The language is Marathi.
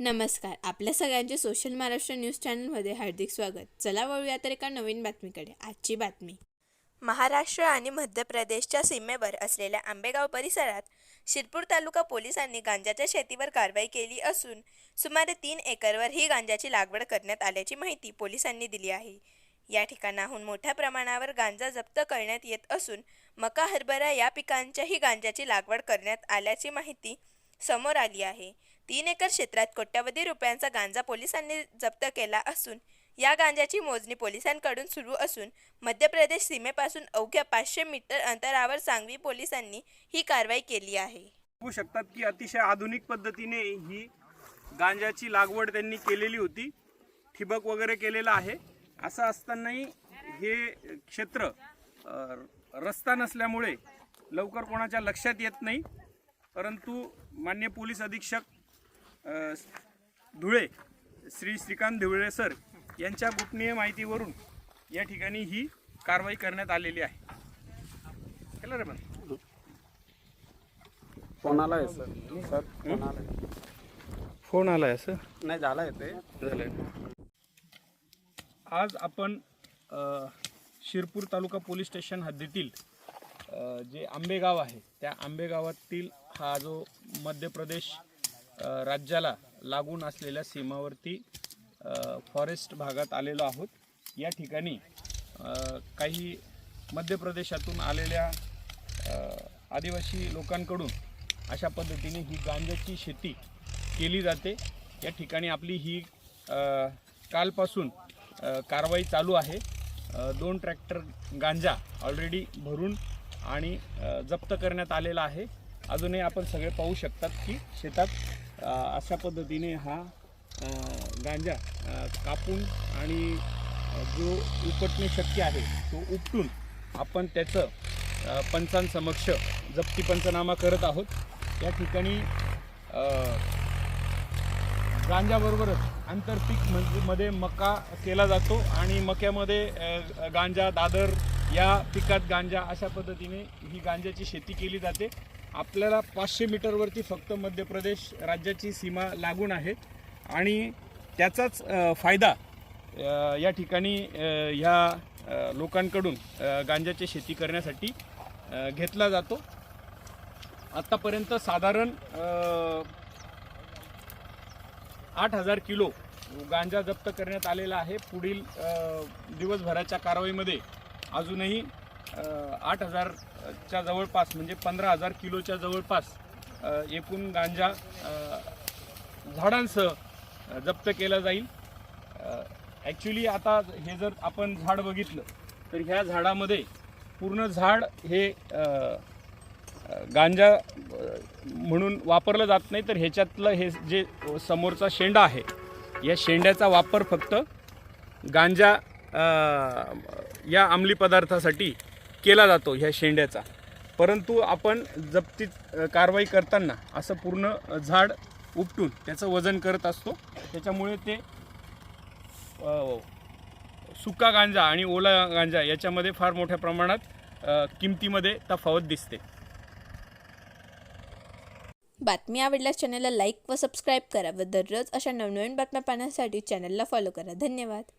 नमस्कार. आपल्या सगळ्यांचे सोशल महाराष्ट्र न्यूज चॅनलमध्ये हार्दिक स्वागत. चला वळूया तर एका नवीन बातमीकडे. आजची बातमी. महाराष्ट्र आणि मध्य प्रदेशच्या सीमेवर असलेल्या आंबेगाव परिसरात शिरपूर तालुका पोलिसांनी गांजाच्या शेतीवर कारवाई केली असून सुमारे तीन एकरवर ही गांजाची लागवड करण्यात आल्याची माहिती पोलिसांनी दिली आहे. या ठिकाणाहून मोठ्या प्रमाणावर गांजा जप्त करण्यात येत असून मका हरभरा या पिकांच्याही गांजाची लागवड करण्यात आल्याची माहिती समोर आली आहे. तीन एकर क्षेत्रात कोट्यावधी रुपयांचा गांजा पोलिसांनी जप्त केला असून या गांजाची मोजणी पोलिसांकडून सुरू असून मध्य प्रदेश सीमेपासून अवघ्या पाचशे मीटर अंतरावर सांगवी पोलिसांनी ही कारवाई केली आहे. बघू शकतात की अतिशय आधुनिक पद्धतीने ही गांजाची लागवड त्यांनी केलेली होती ठिबक वगैरे केलेलं आहे. असं असतानाही हे क्षेत्र रस्ता नसल्यामुळे लवकर कोणाच्या लक्षात येत नाही परंतु मान्य पोलीस अधीक्षक धुळे श्री श्रीकांत धिवळे सर यांच्या गोपनीय माहितीवरून या ठिकाणी ही कारवाई करण्यात आलेली आहे. केलं रे पण फोन आलाय सर. सर फोन आलाय. फोन आलाय असं? नाही झालाय ते. झालं आज आपण शिरपूर तालुका पोलीस स्टेशन हद्दीतील जे आंबेगाव आहे त्या आंबेगावातील हा जो मध्य प्रदेश राज्याला लागून असलेल्या सीमावर्ती फॉरेस्ट भागात आलेलो आहोत. या ठिकाणी काही मध्य प्रदेशातून आलेल्या आदिवासी लोकांकडून अशा पद्धतीने ही गांजाची शेती केली जाते. या ठिकाणी आपली ही कालपासून कारवाई चालू आहे. दोन ट्रॅक्टर गांजा ऑलरेडी भरून आणि जप्त करण्यात आलेला आहे. अजूनही आपण सगळे पाहू शकतात की शेतात अशा पद्धतीने हा गांजा कापून आणि जो उपटणे शक्य आहे तो उपटून आपण त्याचं पंचांसमक्ष जप्ती पंचनामा करत आहोत. या ठिकाणी गांजाबरोबरच आंतरपीक म्हणजे मध्ये मका केला जातो आणि मक्यामध्ये गांजा दादर या पिकात गांजा अशा पद्धतीने ही गांजाची शेती केली जाते. आपल्याला पाचशे मीटरवरती फक्त मध्य प्रदेश राज्याची सीमा लागून आहे. आणि त्याचाच फायदा या ठिकाणी ह्या लोकांकडून गांजाची शेती करण्यासाठी घेतला जातो. आत्तापर्यंत साधारण आठ हजार किलो गांजा जप्त करण्यात आलेला आहे. पुढील दिवसभराच्या कारवाईमध्ये अजूनही आठ हजारच्या जवळपास म्हणजे पंधरा हजार किलोच्या जवळपास एकूण गांजा झाडांसह जप्त केला जाईल. ॲक्च्युली आता हे जर आपण झाड बघितलं तर ह्या झाडामध्ये पूर्ण झाड हे गांजा म्हणून वापरलं जात नाही तर ह्याच्यातलं हे जे समोरचा शेंडा आहे या शेंड्याचा वापर फक्त गांजा या अंमली पदार्थासाठी केला जातो ह्या शेंड्याचा. परंतु आपण जप्ती कारवाई करताना असं पूर्ण झाड उपटून त्याचं वजन करत असतो. त्याच्यामुळे ते सुका गांजा आणि ओला गांजा याच्यामध्ये फार मोठ्या प्रमाणात किमतीमध्ये तफावत दिसते. बातमी आवडल्यास चॅनलला लाईक व सबस्क्राईब करा व दररोज अशा नवनवीन बातम्या पाहण्यासाठी चॅनलला फॉलो करा. धन्यवाद.